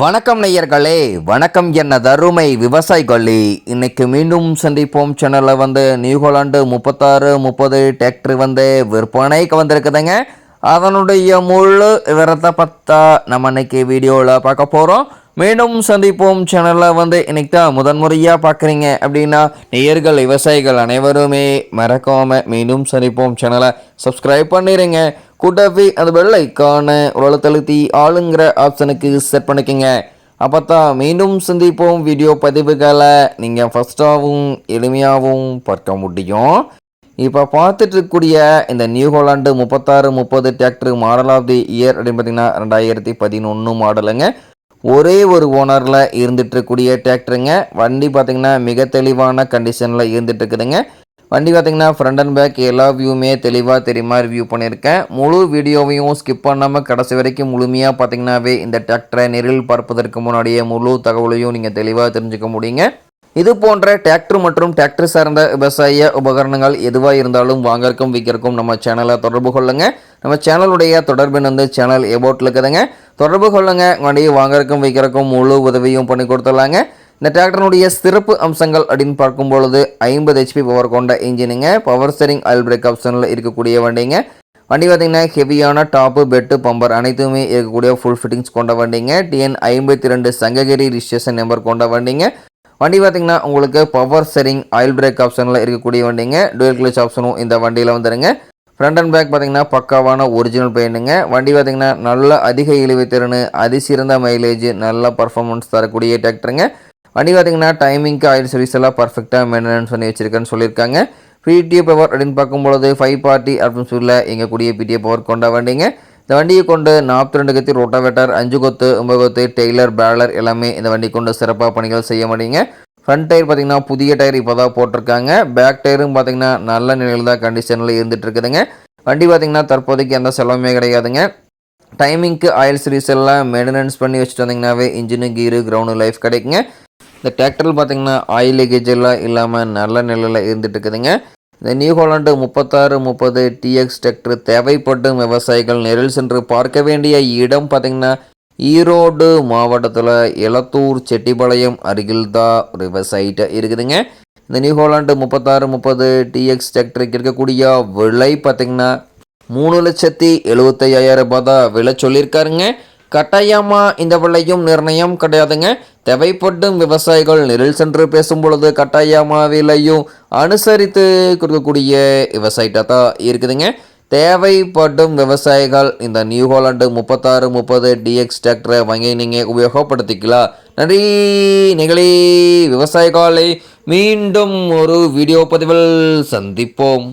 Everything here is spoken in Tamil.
வணக்கம் நேயர்களே வணக்கம் என்ன தருமை விவசாயிகளே. இன்னைக்கு மீண்டும் சந்திப்போம். சேனலில் வந்து நியூஹாலாண்டு முப்பத்தாறு முப்பது டிராக்டர் வந்து விற்பனைக்கு வந்திருக்குதுங்க. அதனுடைய முழு விவரத்தை பார்த்தா நம்ம இன்னைக்கு வீடியோவில் பார்க்க போகிறோம் மீண்டும் சந்திப்போம். சேனலில் வந்து இன்னைக்கு தான் முதன்முறையாக பார்க்குறீங்க அப்படின்னா நேயர்கள் விவசாயிகள் அனைவருமே மறக்காமல் மீண்டும் சந்திப்போம். சேனலை சப்ஸ்கிரைப் பண்ணிடுங்க கூட்டவே அந்த பெல் ஐக்கான உலகத்தழுத்தி ஆளுங்கிற ஆப்ஷனுக்கு செட் பண்ணிக்கோங்க. அப்போ தான் மீண்டும் சந்திப்போம். வீடியோ பதிவுகளை நீங்கள் ஃபஸ்ட்டாகவும் எளிமையாகவும் பார்க்க முடியும். இப்போ பார்த்துட்டு இருக்கக்கூடிய இந்த நியூ ஹோலாண்டு முப்பத்தாறு முப்பது tractor model of the year அப்படின்னு பார்த்தீங்கன்னா ரெண்டாயிரத்தி பதினொன்று மாடலுங்க ஒரே ஒரு ஓனரில் இருந்துட்டு இருக்கக்கூடிய டிராக்டருங்க வண்டி பார்த்தீங்கன்னா மிக தெளிவான கண்டிஷனில் இருந்துட்டு இருக்குதுங்க வண்டி பார்த்தீங்கன்னா ஃப்ரண்ட் அண்ட் பேக் எல்லா வியூவுமே தெளிவாக தெரியுமா ரிவ்யூ பண்ணியிருக்கேன். முழு வீடியோவையும் ஸ்கிப் பண்ணாமல் கடைசி வரைக்கும் முழுமையாக பார்த்தீங்கன்னாவே இந்த டிராக்டரை நேரில் பார்ப்பதற்கு முன்னாடியே முழு தகவலையும் நீங்கள் தெளிவாக தெரிஞ்சுக்க முடியுங்க. இது போன்ற டிராக்டர் மற்றும் டிராக்டர் சார்ந்த விவசாய உபகரணங்கள் எதுவாக இருந்தாலும் வாங்கறக்கும் விற்கிறக்கும் நம்ம சேனலை தொடர்பு கொள்ளுங்கள் நம்ம சேனலுடைய தொடர்பின் வந்து சேனல் எபோட்டில் இருக்குதுங்க. தொடர்பு கொள்ளுங்க. வண்டியை வாங்கறக்கும் விற்கிறக்கும் முழு உதவியும் பண்ணி கொடுத்துடலாங்க. இந்த டிராக்டருடைய சிறப்பு அம்சங்கள் அப்படின்னு பார்க்கும் பொழுது ஐம்பது ஹெச்பி பவர் கொண்ட இன்ஜினுங்க பவர் ஸ்டரிங் ஆயில் பிரேக் ஆப்ஷனில் இருக்கக்கூடிய வண்டிங்க. வண்டி பார்த்தீங்கன்னா ஹெவியான டாப்பு பெட்டு பம்பர் அனைத்துமே இருக்கக்கூடிய ஃபுல் ஃபிட்டிங்ஸ் கொண்ட வண்டிங்க. டிஎன் ஐம்பத்தி ரெண்டு சங்ககிரி ரிஜிஸ்ட்ரேஷன் நம்பர் கொண்ட வண்டிங்க. வண்டி பார்த்தீங்கன்னா உங்களுக்கு பவர் செரிங் ஆயில் பிரேக் ஆப்ஷனில் இருக்கக்கூடிய வண்டிங்க. டூயல் கிளச் ஆப்ஷனும் இந்த வண்டியில் வந்துடுங்க ஃப்ரண்ட் அண்ட் பேக் பார்த்தீங்கன்னா பக்காவான ஒரிஜினல் பெயிண்ட்டுங்க வண்டி பார்த்தீங்கன்னா நல்ல அதிக இழிவு திறன் அதிசிறந்த மைலேஜ் நல்ல பர்ஃபார்மன்ஸ் தரக்கூடிய டிராக்டருங்க வண்டி பார்த்தீங்கன்னா டைமிங்க்கு ஆயில் சர்வீஸ் எல்லாம் பர்ஃபெக்டாக மெயின்டெனன்ஸ் பண்ணி வச்சிருக்கேன்னு சொல்லியிருக்காங்க. பிடிஏ பவர் அப்படின்னு பார்க்கும்பொழுது ஃபைவ் பார்ட்டி அப்படின்னு சொல்ல எங்கக்கூடிய பிடிஏ பவர் கொண்ட வண்டிங்க. இந்த வண்டியை கொண்டு நாற்பத்தி ரெண்டு கத்தி ரோட்டாவேட்டர் அஞ்சு கொத்து ஒம்பது கொத்து டெய்லர் பேலர் எல்லாமே இந்த வண்டி கொண்டு சிறப்பாக பணிகள் செய்ய முடியுங்க. ஃப்ரண்ட் டயர் பார்த்தீங்கன்னா புதிய டயர் இப்போ தான் போட்டிருக்காங்க பேக் டயரும் பார்த்தீங்கன்னா நல்ல நிலையில் தான் கண்டிஷனில் இருந்துட்டு இருக்குதுங்க வண்டி பார்த்தீங்கன்னா தற்போதைக்கு எந்த செலவுமே கிடையாதுங்க. டைமிங்க்கு ஆயில் சர்வீஸ் எல்லாம் மெயின்டெனன்ஸ் பண்ணி வச்சுட்டு வந்தீங்கன்னாவே இன்ஜினு கீரு கிரவுண்டு லைஃப் கிடைக்குங்க. இந்த டிராக்டரில் பார்த்தீங்கன்னா ஆயில் லீக்கேஜ் எல்லாம் இல்லாமல் நல்ல நிலையில் இருந்துட்டு இருக்குதுங்க. இந்த நியூ ஹாலாண்டு முப்பத்தாறு முப்பது டிஎக்ஸ் டிராக்டர் தேவைப்படும் விவசாயிகள் நேரில் சென்று பார்க்க வேண்டிய இடம் பார்த்தீங்கன்னா ஈரோடு மாவட்டத்தில் எலத்தூர் செட்டிபாளையம் அருகில் தான் ஒரு விவசாயிட்ட இருக்குதுங்க. இந்த நியூ ஹாலாண்டு முப்பத்தாறு முப்பது டிஎக்ஸ் டிராக்டருக்கு இருக்கக்கூடிய விலை பார்த்தீங்கன்னா மூணு லட்சத்தி எழுபத்தையாயிரம் ரூபாய் தான் விலை சொல்லியிருக்காருங்க. கட்டாயமாக இந்த விலையும் நிர்ணயம் கிடையாதுங்க. தேவைப்படும் விவசாயிகள் நெரில் சென்று பேசும் பொழுது கட்டாயமாக விலையும் அனுசரித்து கொடுக்கக்கூடிய விவசாயிட்ட தான் இருக்குதுங்க. தேவைப்படும் விவசாயிகள் இந்த நியூ ஹாலண்டு முப்பத்தாறு முப்பது டிஎக்ஸ் டிராக்டரை வாங்கி நீங்கள் உபயோகப்படுத்திக்கலாம். நன்றி. நிகழி விவசாயிகளை மீண்டும் ஒரு வீடியோ பதிவில் சந்திப்போம்.